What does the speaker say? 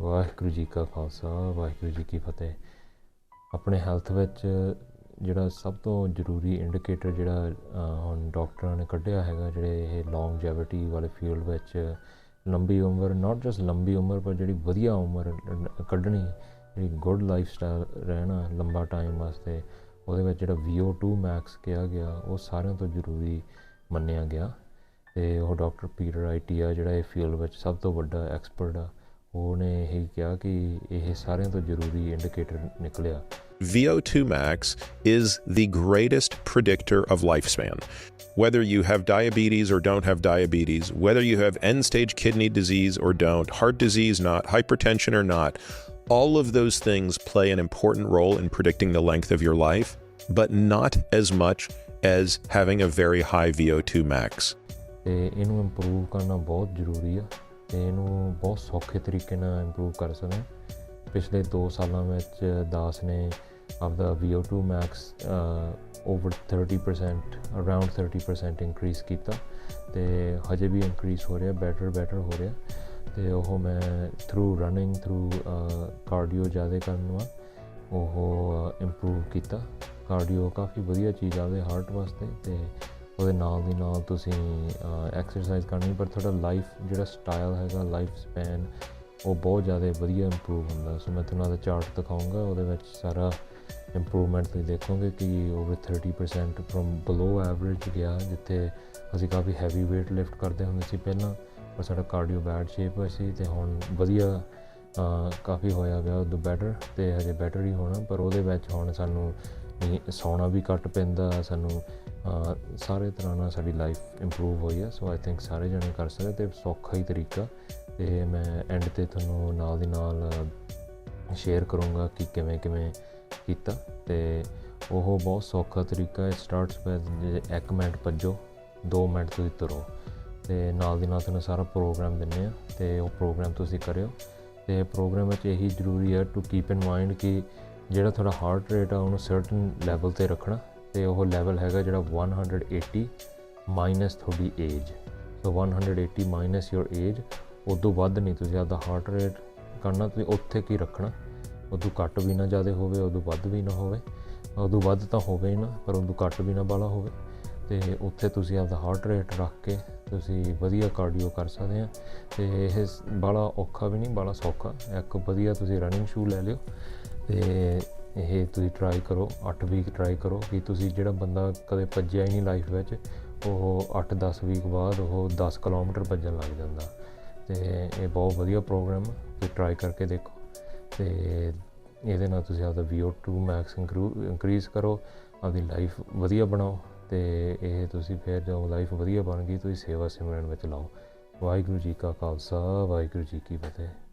ਵਾਹਿਗੁਰੂ ਜੀ ਕਾ ਖਾਲਸਾ, ਵਾਹਿਗੁਰੂ ਜੀ ਕੀ ਫਤਿਹ। ਆਪਣੇ ਹੈਲਥ ਵਿੱਚ ਜਿਹੜਾ ਸਭ ਤੋਂ ਜ਼ਰੂਰੀ ਇੰਡੀਕੇਟਰ ਜਿਹੜਾ ਹੁਣ ਡਾਕਟਰਾਂ ਨੇ ਕੱਢਿਆ ਹੈਗਾ, ਜਿਹੜੇ ਇਹ ਲੌਂਗਜੈਵਿਟੀ ਵਾਲੇ ਫੀਲਡ ਵਿੱਚ ਲੰਬੀ ਉਮਰ ਨਾਟ ਜਸਟ ਲੰਬੀ ਉਮਰ, ਪਰ ਜਿਹੜੀ ਵਧੀਆ ਉਮਰ ਕੱਢਣੀ, ਜਿਹੜੀ ਗੁੱਡ ਲਾਈਫ ਸਟਾਈਲ ਰਹਿਣਾ ਲੰਬਾ ਟਾਈਮ ਵਾਸਤੇ, ਉਹਦੇ ਵਿੱਚ ਜਿਹੜਾ VO2 ਮੈਕਸ ਕਿਹਾ ਗਿਆ, ਉਹ ਸਾਰਿਆਂ ਤੋਂ ਜ਼ਰੂਰੀ ਮੰਨਿਆ ਗਿਆ। ਤੇ ਉਹ ਡਾਕਟਰ ਪੀਟਰ ਆਈਟੀਆ ਜਿਹੜਾ ਇਹ ਫੀਲਡ ਵਿੱਚ ਸਭ ਤੋਂ ਵੱਡਾ ਐਕਸਪਰਟ ਆ ਉਹਨੇ ਇਹ ਕਿਹਾ ਕਿ ਇਹ ਸਾਰਿਆਂ ਤੋਂ ਜ਼ਰੂਰੀ ਇੰਡੀਕੇਟਰ ਨਿਕਲਿਆ VO2 max is the greatest predictor of lifespan. Whether you have diabetes or don't have diabetes, whether you have end stage kidney disease or don't, heart disease not, hypertension or not, all of those things play an important role in predicting the length of your life, but not as much as having a very high VO2 max. ਤੇ ਇਹਨੂੰ improve ਕਰਨਾ ਬਹੁਤ ਜ਼ਰੂਰੀ ਆ ਅਤੇ ਇਹਨੂੰ ਬਹੁਤ ਸੌਖੇ ਤਰੀਕੇ ਨਾਲ ਇੰਪਰੂਵ ਕਰ ਸਕਦੇ। ਪਿਛਲੇ 2 ਸਾਲਾਂ ਵਿੱਚ ਦਾਸ ਨੇ ਆਪਦਾ VO2 max over 30% around 30% increase ਕੀਤਾ ਤੇ ਹਜੇ ਵੀ ਇਨਕਰੀਜ਼ ਹੋ ਰਿਹਾ ਬੈਟਰ ਬੈਟਰ ਹੋ ਰਿਹਾ ਤੇ ਉਹ ਮੈਂ ਥਰੂ ਰਨਿੰਗ ਥਰੂ ਕਾਰਡੀਓ ਜ਼ਿਆਦਾ ਕਰਨ ਵਾ ਉਹ ਇੰਪਰੂਵ ਕੀਤਾ। ਕਾਰਡੀਓ ਕਾਫੀ ਵਧੀਆ ਚੀਜ਼ ਆ ਉਹਦੇ ਹਾਰਟ ਵਾਸਤੇ ਤੇ ਉਹਦੇ ਨਾਲ ਦੀ ਨਾਲ ਤੁਸੀਂ ਐਕਸਰਸਾਈਜ਼ ਕਰਨੀ, ਪਰ ਤੁਹਾਡਾ ਲਾਈਫ ਜਿਹੜਾ ਸਟਾਈਲ ਹੈਗਾ ਲਾਈਫ ਸਪੈਨ ਉਹ ਬਹੁਤ ਜ਼ਿਆਦਾ ਵਧੀਆ ਇੰਪਰੂਵ ਹੁੰਦਾ। ਸੋ ਮੈਂ ਤੁਹਾਨੂੰ ਉਹਦਾ ਚਾਰਟ ਦਿਖਾਉਂਗਾ ਉਹਦੇ ਵਿੱਚ ਸਾਰਾ ਇੰਪਰੂਵਮੈਂਟ ਤੁਸੀਂ ਦੇਖੋਗੇ ਕਿ ਓਵਰ 30% ਫਰਮ ਬਿਲੋ ਐਵਰੇਜ ਗਿਆ, ਜਿੱਥੇ ਅਸੀਂ ਕਾਫੀ ਹੈਵੀ weight ਲਿਫਟ ਕਰਦੇ ਹੁੰਦੇ ਸੀ ਪਹਿਲਾਂ, ਪਰ ਸਾਡਾ ਕਾਰਡੀਓ ਬੈਡ ਸ਼ੇਪ ਸੀ ਤੇ ਹੁਣ ਵਧੀਆ ਕਾਫੀ ਹੋਇਆ ਗਿਆ ਉਦੋਂ ਬੈਟਰ ਤੇ ਹਜੇ ਬੈਟਰ ਹੀ ਹੋਣਾ, ਪਰ ਉਹਦੇ ਵਿੱਚ ਹੁਣ ਸਾਨੂੰ ਸੌਣਾ ਵੀ ਘੱਟ ਪੈਂਦਾ, ਸਾਨੂੰ ਸਾਰੇ ਤਰ੍ਹਾਂ ਨਾਲ ਸਾਡੀ ਲਾਈਫ ਇੰਪਰੂਵ ਹੋਈ ਹੈ ਸੋ ਆਈ ਥਿੰਕ ਸਾਰੇ ਜਣੇ ਕਰ ਸਕਦੇ ਤੇ ਸੌਖਾ ਹੀ ਤਰੀਕਾ। ਤੇ ਮੈਂ ਐਂਡ ਤੇ ਤੁਹਾਨੂੰ ਨਾਲ ਦੀ ਨਾਲ ਸ਼ੇਅਰ ਕਰੂੰਗਾ ਕਿ ਕਿਵੇਂ ਕਿਵੇਂ ਕੀਤਾ ਤੇ ਉਹ ਬਹੁਤ ਸੌਖਾ ਤਰੀਕਾ ਹੈ। ਸਟਾਰਟਸ ਵਿਦ 1 ਮਿੰਟ ਭੱਜੋ 2 ਮਿੰਟ ਤੁਸੀਂ ਤੁਰੋ ਤੇ ਨਾਲ ਦੀ ਨਾਲ ਤੁਹਾਨੂੰ ਸਾਰਾ ਪ੍ਰੋਗਰਾਮ ਦਿੰਨੇ ਆ ਤੇ ਉਹ ਪ੍ਰੋਗਰਾਮ ਤੁਸੀਂ ਕਰਿਓ ਤੇ ਪ੍ਰੋਗਰਾਮ ਵਿੱਚ ਇਹੀ ਜ਼ਰੂਰੀ ਹੈ ਟੂ ਕੀਪ ਇਨ ਮਾਈਂਡ ਕਿ ਜਿਹੜਾ ਤੁਹਾਡਾ ਹਾਰਟ ਰੇਟ ਆ, ਉਹਨੂੰ ਸਰਟਨ ਲੈਵਲ ਤੇ ਰੱਖਣਾ ਤੇ ਉਹ ਲੈਵਲ ਹੈਗਾ ਜਿਹੜਾ 180 ਮਾਈਨਸ ਤੁਹਾਡੀ age so 180 minus your age ਉਦੋਂ ਵੱਧ ਨਹੀਂ ਤੁਸੀਂ ਆਪਦਾ ਹਾਰਟ ਰੇਟ ਕਰਨਾ, ਤੁਸੀਂ ਉੱਥੇ ਕੀ ਰੱਖਣਾ? ਉਦੋਂ ਘੱਟ ਵੀ ਨਾ ਜ਼ਿਆਦਾ ਹੋਵੇ, ਉਦੋਂ ਵੱਧ ਵੀ ਨਾ ਹੋਵੇ। ਉਦੋਂ ਵੱਧ ਤਾਂ ਹੋਵੇ ਹੀ ਨਾ, ਪਰ ਉਦੋਂ ਘੱਟ ਵੀ ਨਾ ਬਾਲਾ ਹੋਵੇ। ਤੇ ਉੱਥੇ ਤੁਸੀਂ ਆਪਦਾ ਹਾਰਟ ਰੇਟ ਰੱਖ ਕੇ ਤੁਸੀਂ ਵਧੀਆ ਕਾਰਡੀਓ ਕਰ ਸਕਦੇ ਆ। ਤੇ ਇਹ ਬਾਲਾ ਔਖਾ ਵੀ ਨਹੀਂ ਬਾਲਾ ਸੌਖਾ। ਇੱਕ ਵਧੀਆ ਤੁਸੀਂ ਰਨਿੰਗ ਸ਼ੂ ਲੈ ਲਿਓ। ਤੇ ਇਹ ਤੁਸੀਂ ਟਰਾਈ ਕਰੋ 8 ਵੀਕ ਟਰਾਈ ਕਰੋ ਕਿ ਤੁਸੀਂ ਜਿਹੜਾ ਬੰਦਾ ਕਦੇ ਭੱਜਿਆ ਹੀ ਨਹੀਂ ਲਾਈਫ ਵਿੱਚ, ਉਹ 8-10 ਵੀਕ ਬਾਅਦ ਉਹ 10 ਕਿਲੋਮੀਟਰ ਭੱਜਣ ਲੱਗ ਜਾਂਦਾ। ਤੇ ਇਹ ਬਹੁਤ ਵਧੀਆ ਪ੍ਰੋਗਰਾਮ ਤੁਸੀਂ ਟਰਾਈ ਕਰਕੇ ਦੇਖੋ। ਤੇ ਇਹਦੇ ਨਾਲ ਤੁਸੀਂ ਆਪਦਾ VO2 ਮੈਕਸ ਇਨਕਰੀਜ਼ ਕਰੋ, ਆਪਦੀ ਲਾਈਫ ਵਧੀਆ ਬਣਾਓ ਤੇ ਇਹ ਤੁਸੀਂ ਫਿਰ ਜਦੋਂ ਲਾਈਫ ਵਧੀਆ ਬਣ ਗਈ, ਤੁਸੀਂ ਸੇਵਾ ਸਿਮਰਨ ਵਿੱਚ ਲਾਓ। ਵਾਹਿਗੁਰੂ ਜੀ ਕਾ ਖਾਲਸਾ, ਵਾਹਿਗੁਰੂ ਜੀ ਕੀ ਫਤਿਹ।